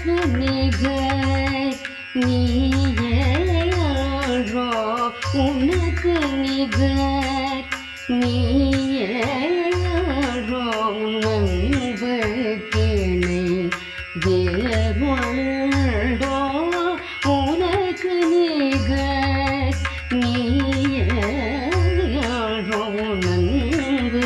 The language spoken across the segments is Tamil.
உனக்கு நிகர் நீயோ உனக்கு நிகர் நீயோ நண்பு கிணை வேறுண்டோ உனக்கு நிகர் நீயோ நண்பு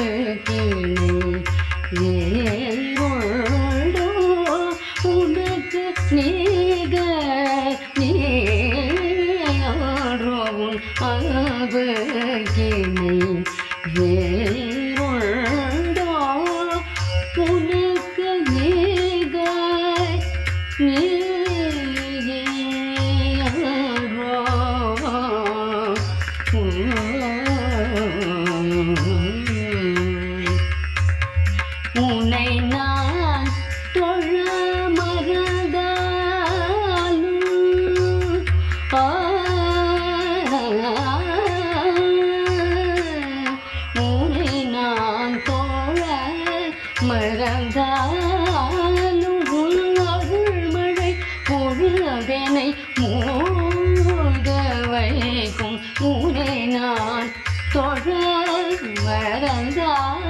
மறந்தாலும் உன் அருள் மழை பொழுதனை மூழ்க வைக்கும் உன்னை நான் தொழ மறந்தாலும்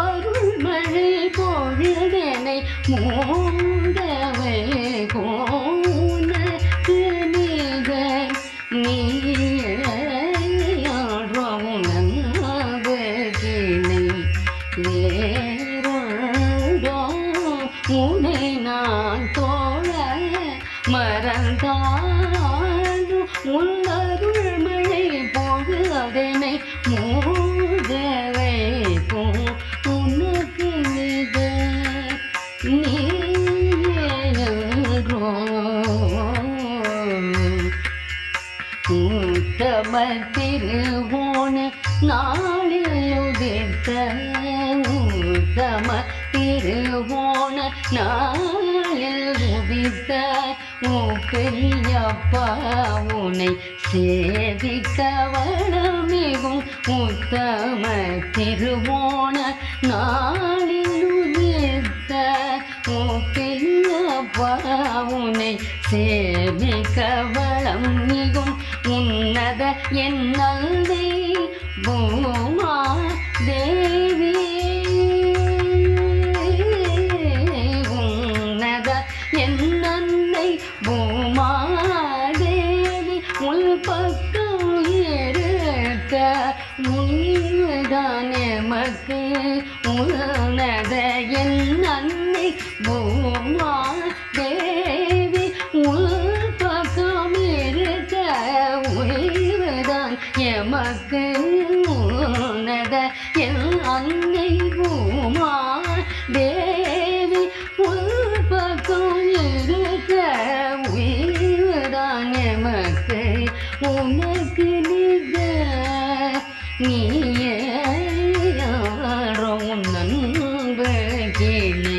அருள் மழை பொழுதனை மூழ்க மறந்தாலும் உன்னருள் மழை பொழுதனை மூழ்க வைக்கும் உனக்கு மிக நீத்தம திருவோண நாளில் உதிர்த்த உத்தம திருவோண நாளில் உதிர்த்த பெரியப்பா உனை சேவிக்க வளமிகும் உத்தம திருவோண நாளில் உதிர்த்த பெரியப்பா உனை சேமிக்க வளம் மிகும் உன்னத என் நந்தை இருக்க உன்தான் எமக்கு உன்னத என் அன்னை பூமா தேவி உள் பக்கம் இருக்க உயிர்தான் எமக்கு உன்னத என் அன்னை பூமா தேவி நீ நண்பகினி